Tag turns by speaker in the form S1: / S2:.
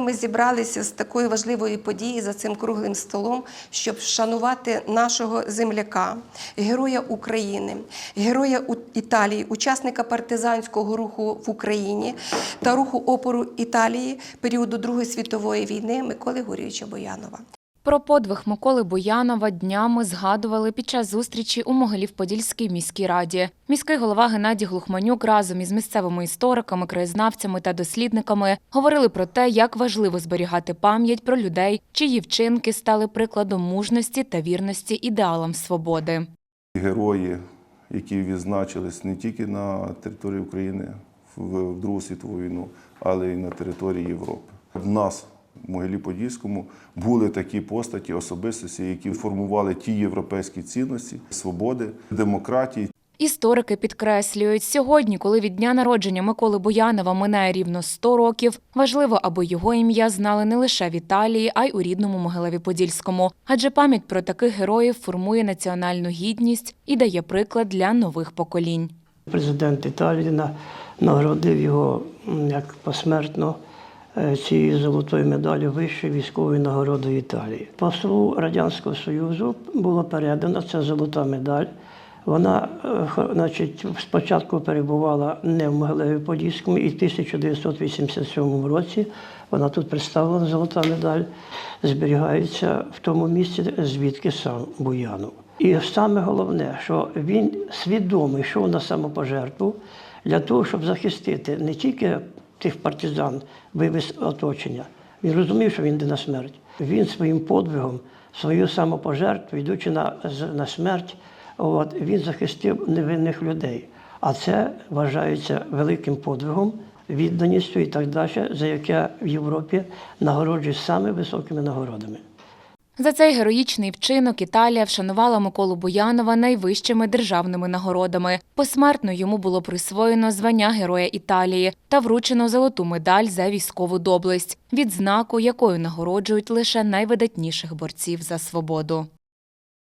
S1: Ми зібралися з такої важливої події за цим круглим столом, щоб вшанувати нашого земляка, героя України, героя Італії, учасника партизанського руху в Україні та руху опору Італії періоду Другої світової війни Миколи Гурійовича Боянова.
S2: Про подвиг Миколи Боянова днями згадували під час зустрічі у Могилів-Подільській міській раді. Міський голова Геннадій Глухманюк разом із місцевими істориками, краєзнавцями та дослідниками говорили про те, як важливо зберігати пам'ять про людей, чиї вчинки стали прикладом мужності та вірності ідеалам свободи.
S3: Герої, які відзначились не тільки на території України в Другу світову війну, але й на території Європи. В нас, Могилі-Подільському, були такі постаті, особистості, які формували ті європейські цінності, свободи, демократії,
S2: Історики підкреслюють, сьогодні, коли від дня народження Миколи Боянова минає рівно 100 років, важливо, аби його ім'я знали не лише в Італії, а й у рідному Могилеві-Подільському. Адже пам'ять про таких героїв формує національну гідність і дає приклад для нових поколінь.
S4: Президент Італії на- нагородив його як посмертно е, цією золотою медаллю вищої військової нагороди Італії. Послу Радянського Союзу було передано ця золота медаль. Вона е, значить, спочатку перебувала не в Могилеві Подільському, і в 1987 році вона тут представлена золота медаль, зберігається в тому місці, звідки сам Буянов. І саме головне, що він свідомо йшов на самопожертву для того, щоб захистити не тільки тих партизан, вивез оточення. Він розумів, що він йде на смерть. Він своїм подвигом, свою самопожертву, йдучи на, на смерть, от, він захистив невинних людей. А це вважається великим подвигом, відданістю і так далі, за яке в Європі нагороджують саме високими нагородами.
S2: За цей героїчний вчинок Італія вшанувала Миколу Боянова найвищими державними нагородами. Посмертно йому було присвоєно звання Героя Італії та вручено золоту медаль за військову доблесть, відзнаку якою нагороджують лише найвидатніших борців за свободу.